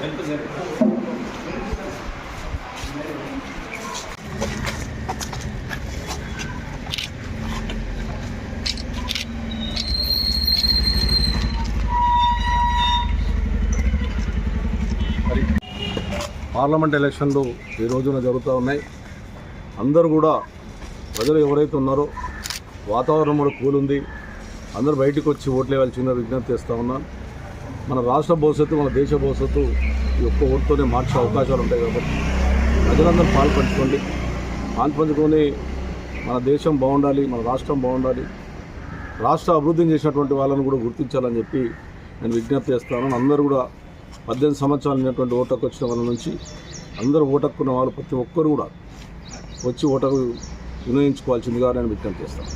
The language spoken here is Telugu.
పార్లమెంట్ ఎలక్షన్లు ఈ రోజున జరుగుతూ ఉన్నాయి. అందరూ కూడా ప్రజలు ఎవరైతే ఉన్నారో వాతావరణం కూడా కూలుంది ఉంది. అందరూ బయటకు వచ్చి ఓట్లు వేయాల్సిందిగా విజ్ఞప్తి చేస్తూ ఉన్నాను. మన రాష్ట్ర భవిష్యత్తు మన దేశ భవిష్యత్తు ఈ ఒక్క ఓటుతోనే మార్చే అవకాశాలు ఉంటాయి కాబట్టి ప్రజలందరూ పాల్పంచుకోండి. పాల్పంచుకొని మన దేశం బాగుండాలి మన రాష్ట్రం బాగుండాలి. రాష్ట్ర అభివృద్ధిని చేసినటువంటి వాళ్ళని కూడా గుర్తించాలని చెప్పి నేను విజ్ఞప్తి చేస్తాను. అందరూ కూడా పద్దెనిమిది సంవత్సరాలు ఉన్నటువంటి ఓటకు వచ్చిన వాళ్ళ నుంచి అందరూ ఓటక్కున్న వాళ్ళు ప్రతి ఒక్కరు కూడా వచ్చి ఓటకు వినియోగించుకోవాల్సిందిగా నేను విజ్ఞప్తి చేస్తాను.